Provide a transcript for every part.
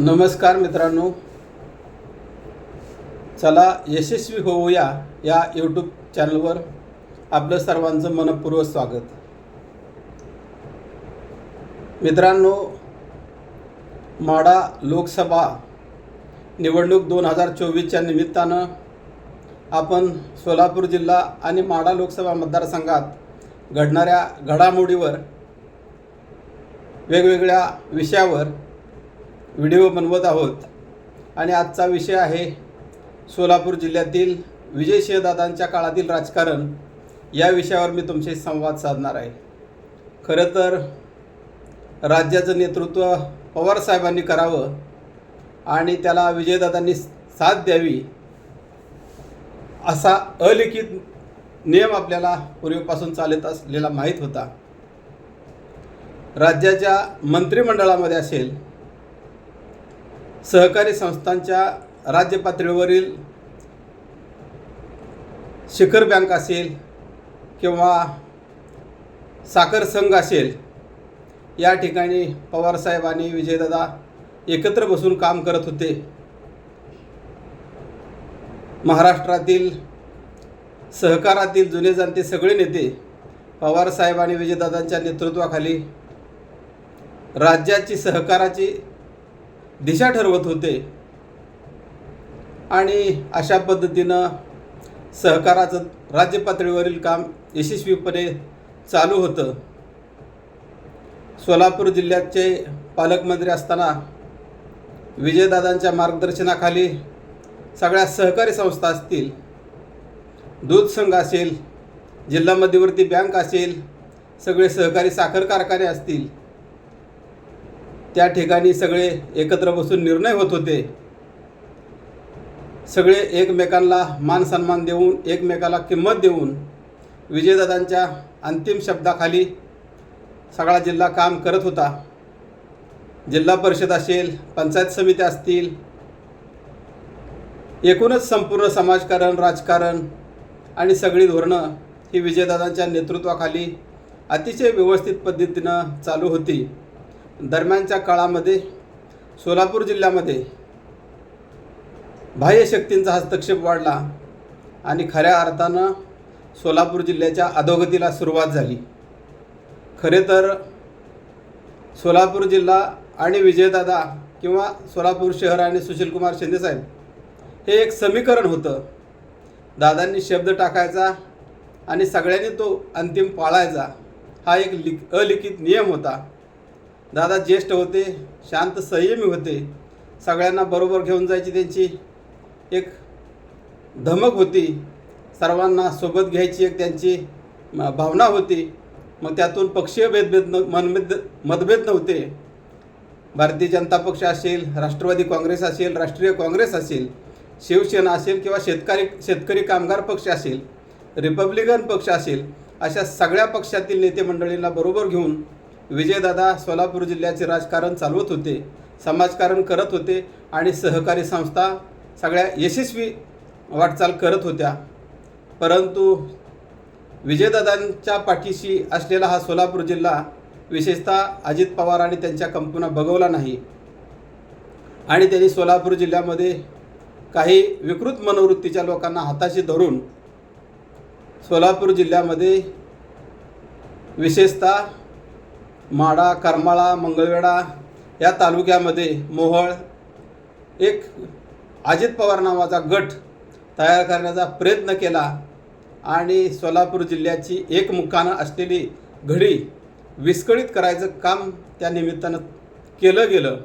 नमस्कार मित्रांनो. चला यशस्वी होऊया या यूट्यूब चॅनलवर आपलं सर्वांचं मनपूर्वक स्वागत. मित्रांनो माडा लोकसभा निवडणूक दोन हजार चोवीसच्या निमित्तानं आपण सोलापूर जिल्हा आणि माडा लोकसभा मतदारसंघात घडणाऱ्या घडामोडीवर वेगवेगळ्या विषयावर व्हिडिओ बनवत आहोत. आणि आजचा विषय आहे सोलापूर जिल्ह्यातील विजयसिंहदादांच्या काळातील राजकारण. या विषयावर मी तुमचे संवाद साधणार आहे. खरं तर राज्याचं नेतृत्व पवारसाहेबांनी करावं आणि त्याला विजयदादांनी साथ द्यावी असा अलिखित नियम आपल्याला पूर्वीपासून चालत असलेला माहीत होता. राज्याच्या मंत्रिमंडळामध्ये असेल सहकारी संस्थांच्या राज्य पातळीवरील शिखर बँक असेल किंवा साखर संघ असेल या ठिकाणी पवारसाहेब आणि विजयदादा एकत्र बसून काम करत होते. महाराष्ट्रातील सहकारातील जुने जाणते सगळे नेते पवारसाहेब आणि विजयदादांच्या नेतृत्वाखाली राज्याची सहकाराची दिशा ठरवत होते. आणि अशा पद्धतीनं सहकाराचं राज्य पातळीवरील काम यशस्वीपणे चालू होतं. सोलापूर जिल्ह्याचे पालकमंत्री असताना विजयदादांच्या मार्गदर्शनाखाली सगळ्या सहकारी संस्था असतील दूध संघ असेल जिल्हा मध्यवर्ती बँक असेल सगळे सहकारी साखर कारखाने असतील त्या ठिकाणी सगळे एकत्र बसून निर्णय होत होते. सगळे एकमेकांना मान सन्मान देऊन एकमेकाला किंमत देऊन विजयदादांच्या अंतिम शब्दाखाली सगळा जिल्हा काम करत होता. जिल्हा परिषद असेल पंचायत समित्या असतील एकूणच संपूर्ण समाजकारण राजकारण आणि सगळी धोरणं ही विजयदादांच्या नेतृत्वाखाली अतिशय व्यवस्थित पद्धतीनं चालू होती. दरम्यानच्या काळामध्ये सोलापूर जिल्ह्यामध्ये बाह्य शक्तींचा हस्तक्षेप वाढला आणि खऱ्या अर्थानं सोलापूर जिल्ह्याच्या अधोगतीला सुरुवात झाली. खरे तर सोलापूर जिल्हा आणि विजयदादा किंवा सोलापूर शहर आणि सुशीलकुमार शिंदेसाहेब हे एक समीकरण होतं. दादांनी शब्द टाकायचा आणि सगळ्यांनी तो अंतिम पाळायचा हा एक लिख अलिखित नियम होता. दादा ज्येष्ठ होते शांत संयमी होते. सगळ्यांना बरोबर घेऊन जायची त्यांची एक धमक होती. सर्वांना सोबत घ्यायची एक त्यांची भावना होती. मग त्यातून पक्षीय भेदभेद न मनभेद मतभेद नव्हते. भारतीय जनता पक्ष असेल राष्ट्रवादी काँग्रेस असेल राष्ट्रीय काँग्रेस असेल शिवसेना असेल किंवा शेतकरी शेतकरी कामगार पक्ष असेल रिपब्लिकन पक्ष असेल अशा सगळ्या पक्षातील नेते मंडळींना बरोबर घेऊन विजयदादा सोलापूर जिल्ह्याचे राजकारण चालवत होते समाजकारण करत होते आणि सहकारी संस्था सगळ्या यशस्वी वाटचाल करत होत्या. परंतु विजयदादांच्या पाठीशी असलेला हा सोलापूर जिल्हा विशेषतः अजित पवार आणि त्यांच्या कंपन्या बघवला नाही. आणि त्यांनी सोलापूर जिल्ह्यामध्ये काही विकृत मनोवृत्तीच्या लोकांना हाताशी धरून सोलापूर जिल्ह्यामध्ये विशेषतः माडा करमाळा मंगळवेढा या तालुक्यामध्ये मोहोळ एक अजित पवार नावाचा गट तयार करण्याचा प्रयत्न केला आणि सोलापूर जिल्ह्याची एक मुखानं असलेली घडी विस्कळीत करायचं काम त्या निमित्तानं केलं गेलं.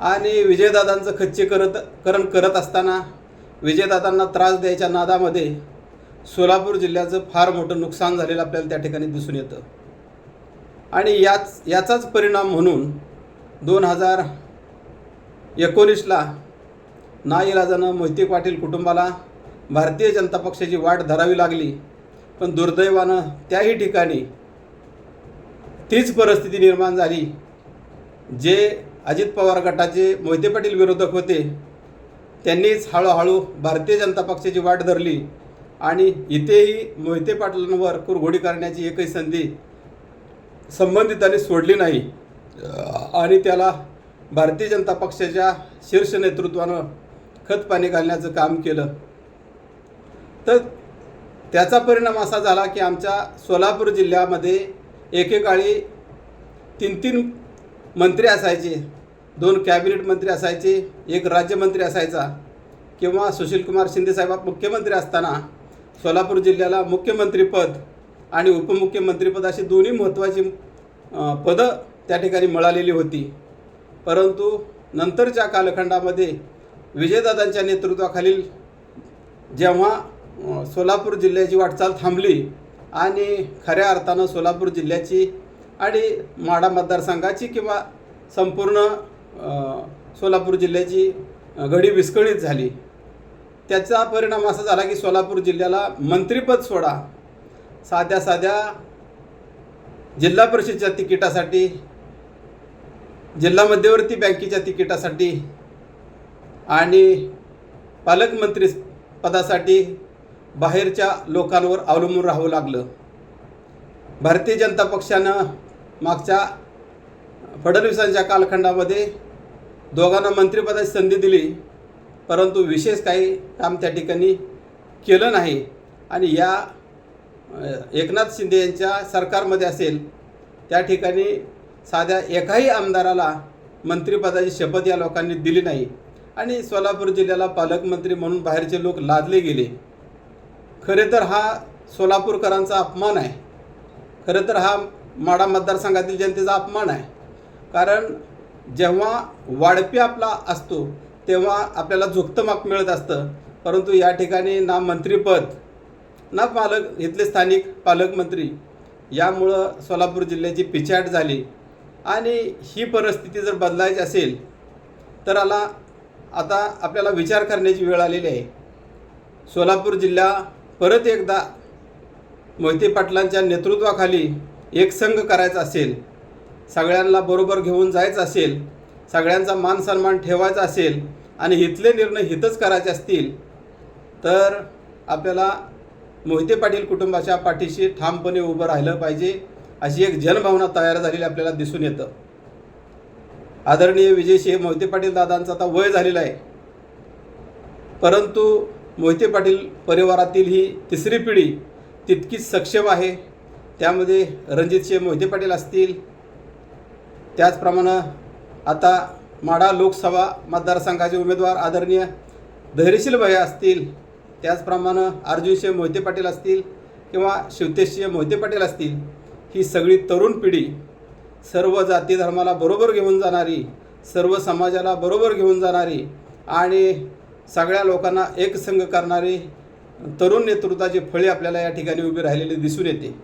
आणि विजयदादांचं खच्ची करत करण करत असताना विजयदादांना त्रास द्यायच्या नादामध्ये सोलापूर जिल्ह्याचं फार मोठं नुकसान झालेलं आपल्याला त्या ठिकाणी दिसून येतं. आणि याच याचाच परिणाम म्हणून दोन हजार एकोणीसला नाईलाजानं मोहिते पाटील कुटुंबाला भारतीय जनता पक्षाची वाट धरावी लागली. पण दुर्दैवानं त्याही ठिकाणी तीच परिस्थिती निर्माण झाली जे अजित पवार गटाचे मोहिते पाटील विरोधक होते. त्यांनीच हळूहळू भारतीय जनता पक्षाची वाट धरली आणि इथेही मोहिते पाटलांवर कुरघोडी करण्याची एकही संधी संबंधितांनी सोडली नाही. आणि त्याला भारतीय जनता पक्षाच्या शीर्ष नेतृत्वानं खतपाणी घालण्याचं काम केलं. तर त्याचा परिणाम असा झाला की आमच्या सोलापूर जिल्ह्यामध्ये एकेकाळी तीन तीन मंत्री असायचे. दोन कॅबिनेट मंत्री असायचे एक राज्यमंत्री असायचा किंवा सुशीलकुमार शिंदेसाहेब मुख्यमंत्री असताना सोलापूर जिल्ह्याला मुख्यमंत्रीपद आणि उपमुख्यमंत्रीपद अशी दोन्ही महत्त्वाची पदं त्या ठिकाणी मिळालेली होती. परंतु नंतरच्या कालखंडामध्ये विजयदादांच्या नेतृत्वाखालील जेव्हा सोलापूर जिल्ह्याची वाटचाल थांबली आणि खऱ्या अर्थानं सोलापूर जिल्ह्याची आणि माडा मतदारसंघाची किंवा संपूर्ण सोलापूर जिल्ह्याची घडी विस्कळीत झाली. त्याचा परिणाम असा झाला की सोलापूर जिल्ह्याला मंत्रिपद सोडा साध्या साध्या जिल्हा परिषदच्या तिकिटासाठी जिल्हा मध्यवर्ती बँकेच्या तिकिटासाठी आणि पालकमंत्री पदासाठी बाहेरच्या लोकांवर अवलंबून राहावं लागलं. भारतीय जनता पक्षानं मागच्या फडणवीसांच्या कालखंडामध्ये दोघांना मंत्रिपदाची संधी दिली परंतु विशेष काही काम त्या ठिकाणी केलं नाही. आणि या एकनाथ शिंदे यांच्या सरकारमध्ये असेल त्या ठिकाणी साध्या एकाही आमदाराला मंत्रिपदाची शपथ या लोकांनी दिली नाही. आणि सोलापूर जिल्ह्याला पालकमंत्री म्हणून बाहेरचे लोक लादले गेले. खरे तर हा सोलापूरकरांचा अपमान आहे. खरं तर हा माडा मतदारसंघातील जनतेचा अपमान आहे. कारण जेव्हा वाढपी आपला असतो तेव्हा आपल्याला झुकतं माप मिळत असतं. परंतु या ठिकाणी ना मंत्रीपद ना पालक इथले स्थानिक पालकमंत्री यामुळं सोलापूर जिल्ह्याची पिछाट झाली. आणि ही परिस्थिती जर बदलायची असेल तर आला आता आपल्याला विचार करण्याची वेळ आलेली आहे. सोलापूर जिल्हा परत एकदा मोहिते पाटलांच्या नेतृत्वाखाली एक संघ करायचा असेल सगळ्यांना बरोबर घेऊन जायचं असेल सगळ्यांचा मान सन्मान ठेवायचा असेल आणि इथले निर्णय हितच करायचे असतील तर आपल्याला मोहिते पाटील कुटुंबाच्या पाठीशी ठामपणे उभं राहिलं पाहिजे अशी एक जनभावना तयार झालेली आपल्याला दिसून येतं. आदरणीय विजयसिंह मोहिते पाटील दादांचं आता वय झालेलं आहे. परंतु मोहिते पाटील परिवारातील ही तिसरी पिढी तितकीच सक्षम आहे. त्यामध्ये रणजितसिंह मोहिते पाटील असतील. त्याचप्रमाणे आता माढा लोकसभा मतदारसंघाचे उमेदवार आदरणीय धैर्यशील भैया असतील. त्याचप्रमाणे अर्जुनसिंह मोहिते पाटील असतील किंवा शिवतेशसिंह मोहिते पाटील असतील ही सगळी तरुण पिढी सर्व जाती धर्माला बरोबर घेऊन जाणारी सर्व समाजाला बरोबर घेऊन जाणारी आणि सगळ्या लोकांना एकसंग करणारी तरुण नेतृत्वाची फळे आपल्याला या ठिकाणी उभी राहिलेली दिसून येते.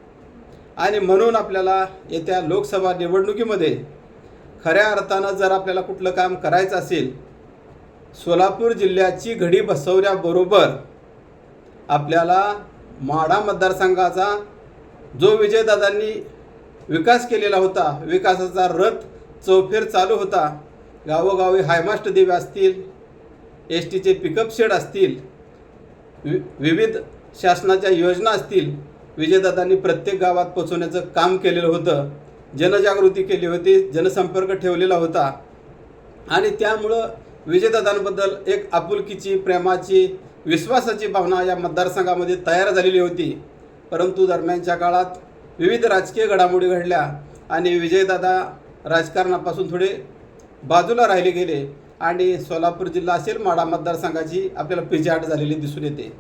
आणि म्हणून आपल्याला येत्या लोकसभा निवडणुकीमध्ये खऱ्या अर्थानं जर आपल्याला कुठलं काम करायचं असेल सोलापूर जिल्ह्याची घडी बसवण्याबरोबर आपल्याला माडा मतदारसंघाचा जो विजयदादांनी विकास केलेला होता विकासाचा रथ चौफेर चालू होता गावोगावी हायमास्ट देवी असतील एस टीचे पिकअप शेड असतील वि विविध शासनाच्या योजना असतील विजयदादांनी प्रत्येक गावात पोचवण्याचं काम केलेलं होतं जनजागृती केली होती जनसंपर्क ठेवलेला होता. आणि त्यामुळं विजयदादांबद्दल एक आपुलकीची प्रेमाची विश्वासाची भावना या मतदारसंघामध्ये तयार झालेली होती. परंतु दरम्यानच्या काळात विविध राजकीय घडामोडी घडल्या आणि विजयदादा राजकारणापासून थोडे बाजूला राहिले गेले आणि सोलापूर जिल्हा असेल माडा मतदारसंघाची आपल्याला पिजाट झालेली दिसून येते.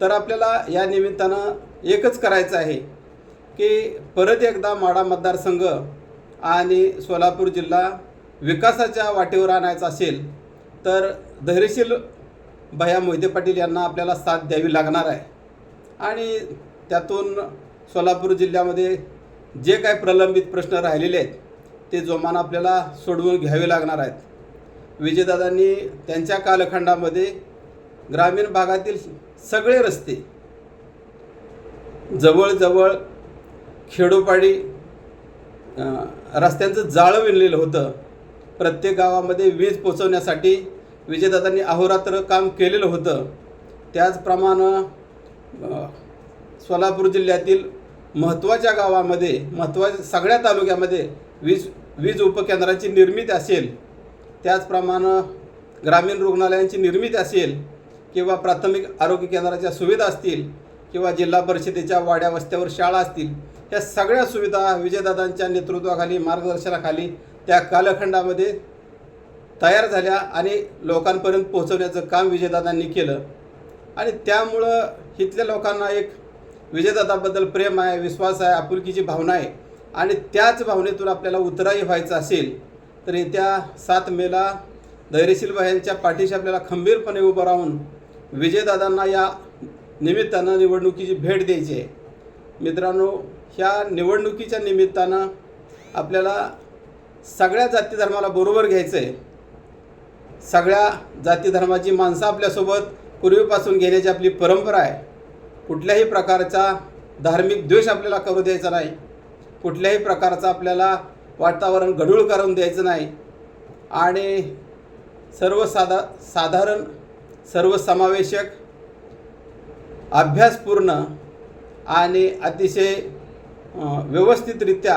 तर आपल्याला या निमित्तानं एकच करायचं आहे की परत एकदा माढा मतदारसंघ आणि सोलापूर जिल्हा विकासाच्या वाटेवर आणायचा असेल तर धैर्यशील भया मोहिते पाटील यांना आपल्याला साथ द्यावी लागणार आहे. आणि त्यातून सोलापूर जिल्ह्यामध्ये जे काय प्रलंबित प्रश्न राहिलेले आहेत ते जोमानं आपल्याला सोडवून घ्यावे लागणार आहेत. विजयदादांनी त्यांच्या कालखंडामध्ये ग्रामीण भागातील सगळे रस्ते जवळजवळ खेडोपाडी रस्त्यांचं जाळं विणलेलं होतं. प्रत्येक गावामध्ये वीज पोचवण्यासाठी विजयदादांनी अहोरात्र काम केलेलं होतं. त्याचप्रमाणे सोलापूर जिल्ह्यातील महत्त्वाच्या गावामध्ये महत्त्वाच्या सगळ्या तालुक्यामध्ये वीज वीज उपकेंद्राची निर्मिती असेल त्याचप्रमाणे ग्रामीण रुग्णालयांची निर्मिती असेल किंवा प्राथमिक आरोग्य केंद्राच्या सुविधा असतील किंवा जिल्हा परिषदेच्या वाड्या वस्त्यावर शाळा असतील ह्या सगळ्या सुविधा विजयदादांच्या नेतृत्वाखाली मार्गदर्शनाखाली त्या कालखंडामध्ये तयार झाल्या आणि लोकांपर्यंत पोहोचवण्याचं काम विजयदादांनी केलं. आणि त्यामुळं इथल्या लोकांना एक विजयदादाबद्दल प्रेम आहे विश्वास आहे आपुलकीची भावना आहे. आणि त्याच भावनेतून आपल्याला उतराई व्हायचं असेल तर येत्या सात मेला धैर्यशील यांच्या पाठीशी आपल्याला खंबीरपणे उभं राहून विजयदादांना या निमित्तानं निवडणुकीची भेट द्यायची आहे. मित्रांनो ह्या निवडणुकीच्या निमित्तानं आपल्याला सगळ्या जाती धर्माला बरोबर घ्यायचं आहे सगळ्या जाती धर्माची माणसं आपल्यासोबत पूर्वीपासून घेण्याची आपली परंपरा आहे. कुठल्याही प्रकारचा धार्मिक द्वेष आपल्याला करू द्यायचा नाही. कुठल्याही प्रकारचा आपल्याला वातावरण गढूळ करून द्यायचं नाही. आणि सर्वसाधा साधारण सर्वसमावेशक अभ्यासपूर्ण आणि अतिशय व्यवस्थितरित्या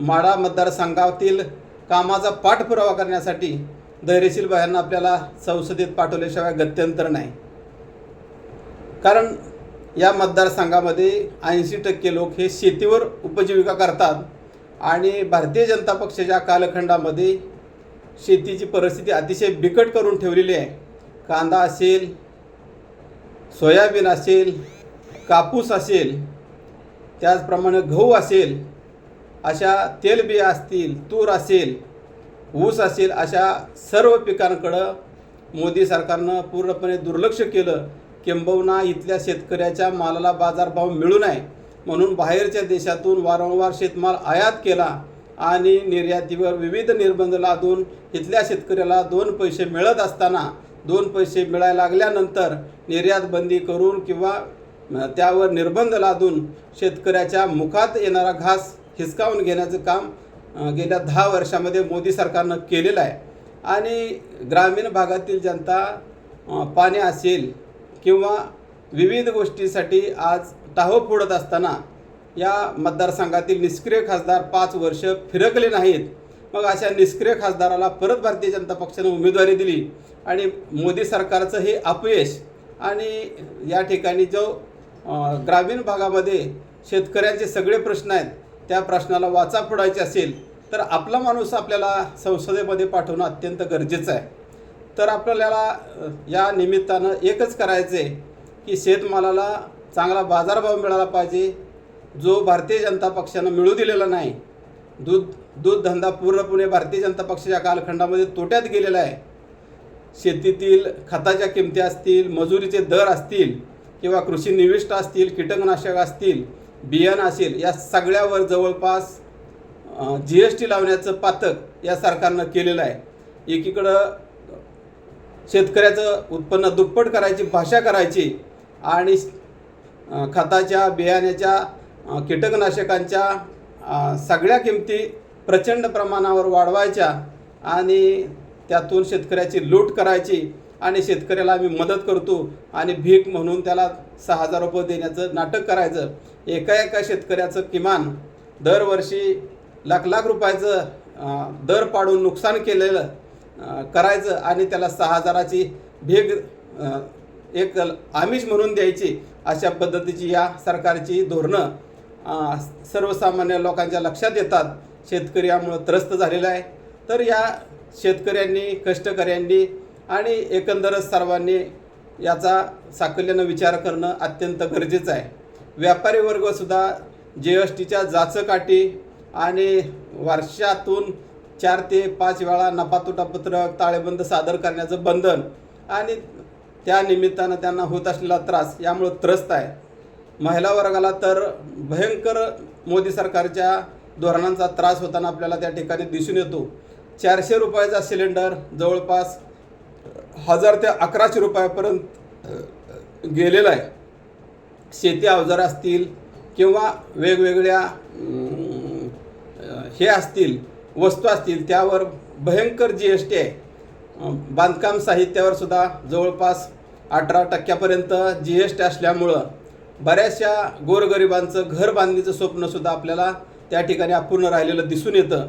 माडा मतदारसंघातील कामाचा पाठपुरावा करण्यासाठी धैर्यशील बायांना आपल्याला संसदेत पाठवल्याशिवाय गत्यंतर नाही. कारण या मतदारसंघामध्ये ऐंशी टक्के लोक हे शेतीवर उपजीविका करतात आणि भारतीय जनता पक्षाच्या कालखंडामध्ये शेतीची परिस्थिती अतिशय बिकट करून ठेवलेली आहे. कांदा असेल सोयाबीन असेल कापूस असेल त्याचप्रमाणे गहू असेल अशा तेलबिया असतील तूर असेल ऊस असेल अशा सर्व पिकांकडं मोदी सरकारनं पूर्णपणे दुर्लक्ष केलं. किंबहुना इथल्या शेतकऱ्याच्या मालाला बाजारभाव मिळू नये म्हणून बाहेरच्या देशातून वारंवार शेतमाल आयात केला आणि निर्यातीवर विविध निर्बंध लादून इथल्या शेतकऱ्याला दोन पैसे मिळत असताना दोन पैसे मिळायला लागल्यानंतर निर्यात बंदी करून किंवा त्यावर निर्बंध लादून शेतकऱ्याच्या मुखात येणारा घास हिसकावून घेण्याचं काम गेल्या दहा वर्षामध्ये मोदी सरकारनं केलेलं आहे. आणि ग्रामीण भागातील जनता पाणी असेल किंवा विविध गोष्टीसाठी आज टाहो फोडत असताना या मतदारसंघातील निष्क्रिय खासदार पाच वर्ष फिरकले नाहीत. मग अशा निष्क्रिय खासदाराला परत भारतीय जनता पक्षानं उमेदवारी दिली आणि मोदी सरकारचं हे अपयश आणि या ठिकाणी जो ग्रामीण भागामध्ये शेतकऱ्यांचे सगळे प्रश्न आहेत त्या प्रश्नाला वाचा फोडायची असेल तर आपला माणूस आपल्याला संसदेमध्ये पाठवणं अत्यंत गरजेचं आहे. तर आपल्याला या निमित्तानं एकच करायचं आहे की शेतमालाला चांगला बाजारभाव मिळाला पाहिजे. जो भारतीय जनता पक्षानं मिळू दिलेला नाही दूध दूध धंदा पूर्णपणे भारतीय जनता पक्षाच्या कालखंडामध्ये तोट्यात गेलेला आहे. शेतीतील खताच्या किमती असतील मजुरीचे दर असतील किंवा कृषी निविष्ट असतील कीटकनाशक असतील बियाणं असेल या सगळ्यावर जवळपास जी एस टी लावण्याचं पातक या सरकारनं केलेलं आहे. एकीकडं शेतकऱ्याचं उत्पन्न दुप्पट करायची भाषा करायची आणि खताच्या बियाण्याच्या कीटकनाशकांच्या सगळ्या किमती प्रचंड प्रमाणावर वाढवायच्या आणि त्यातून शेतकऱ्याची लूट करायची. आणि शेतकऱ्याला आम्ही मदत करतो आणि भीक म्हणून त्याला सहा हजार रुपये देण्याचं नाटक करायचं. एका एका शेतकऱ्याचं किमान दरवर्षी लाख लाख रुपयाचं दर पाडून नुकसान केलेलं करायचं आणि त्याला सहा हजाराची भीक एक आमिष म्हणून द्यायची अशा पद्धतीची या सरकारची धोरणं सर्वसामान्य लोकांच्या लक्षात येतात. शेतकरी यामुळं त्रस्त झालेला आहे. तर या शेतकऱ्यांनी कष्टकऱ्यांनी आणि एकंदरच सर्वांनी याचा साकल्यानं विचार करणं अत्यंत गरजेचं आहे. व्यापारी वर्गसुद्धा जी एस टीच्या जाचकाठी आणि वर्षातून चार ते पाच वेळा नफा पत्रक ताळेबंद सादर करण्याचं बंधन आणि त्या निमित्तानं त्यांना होत असलेला त्रास यामुळं त्रस्त आहे. महिला वर्गाला तर भयंकर मोदी सरकारच्या धोरणांचा त्रास होताना आपल्याला त्या ठिकाणी दिसून येतो. चारशे रुपयाचा सिलेंडर जवळपास हजार ते अकराशे रुपयापर्यंत गेलेला आहे. शेती अवजार असतील किंवा वेगवेगळ्या हे असतील वस्तू असतील त्यावर भयंकर जी एस टी आहे. बांधकाम साहित्यावर सुद्धा जवळपास अठरा टक्क्यापर्यंत जी एस टी असल्यामुळं बऱ्याचशा गोरगरिबांचं घर बांधणीचं स्वप्नसुद्धा आपल्याला त्या ठिकाणी अपूर्ण राहिलेलं दिसून येतं.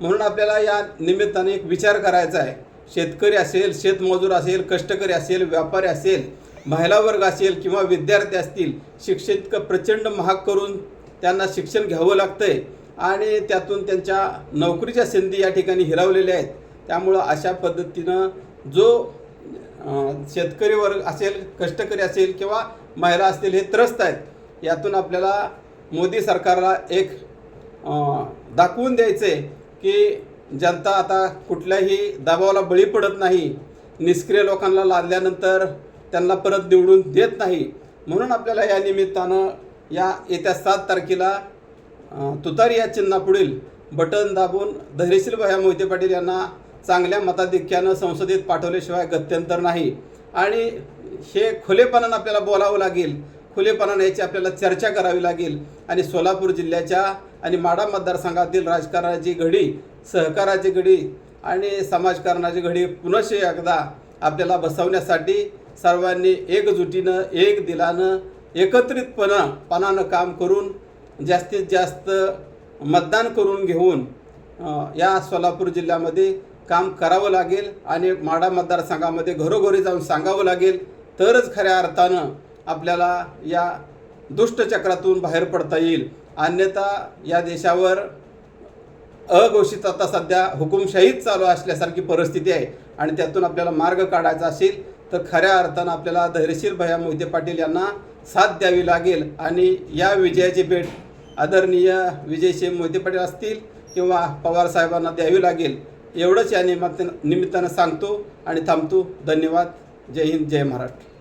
म्हणून आपल्याला या निमित्ताने एक विचार करायचा आहे. शेतकरी असेल शेतमजूर असेल कष्टकरी असेल व्यापारी असेल महिला वर्ग असेल किंवा विद्यार्थी असतील शिक्षण इतकं प्रचंड महाग करून त्यांना शिक्षण घ्यावं लागतं आहे आणि त्यातून त्यांच्या नोकरीच्या संधी या ठिकाणी हिरावलेल्या आहेत. त्यामुळं अशा पद्धतीनं जो शेतकरी वर्ग असेल कष्टकरी असेल किंवा महिला असतील हे त्रस्त आहेत यातून आपल्याला मोदी सरकारला एक दाखवून द्यायचं आहे की जनता आता कुठल्याही दबावाला बळी पडत नाही निष्क्रिय लोकांना लादल्यानंतर त्यांना परत निवडून देत नाही. म्हणून आपल्याला या निमित्तानं या येत्या सात तारखेला तुतारी या चिन्हापुढील बटन दाबून धैर्यशील भया मोहिते पाटील यांना चांगल्या मताधिक्यानं संसदेत पाठवल्याशिवाय गत्यंतर नाही. आणि हे खुलेपणानं आपल्याला बोलावं लागेल खुलेपणानं याची आपल्याला चर्चा करावी लागेल. आणि सोलापूर जिल्ह्याच्या आणि माडा मतदारसंघातील राजकारणाची घडी सहकाराची घडी आणि समाजकारणाची घडी पुनश एकदा आपल्याला बसवण्यासाठी सर्वांनी एकजुटीनं एक दिलानं एकत्रितपणं पणानं काम करून जास्तीत जास्त मतदान करून घेऊन या सोलापूर जिल्ह्यामध्ये काम करावं लागेल आणि माडा मतदारसंघामध्ये घरोघरी जाऊन सांगावं लागेल. तरच खऱ्या अर्थानं आपल्याला या दुष्टचक्रातून बाहेर पडता येईल. अन्यथा या देशावर अघोषित आता सध्या हुकुमशाहीच चालू असल्यासारखी परिस्थिती आहे आणि त्यातून आपल्याला मार्ग काढायचा असेल तर खऱ्या अर्थानं आपल्याला धैर्यशील भया मोहिते पाटील यांना साथ द्यावी लागेल. आणि या विजयाची भेट आदरणीय विजयसिंह मोहिते पाटील असतील किंवा पवार साहेबांना द्यावी लागेल एवढंच या निमित्तानं निमित्तानं सांगतो आणि थांबतो. धन्यवाद. जय हिंद जय महाराष्ट्र.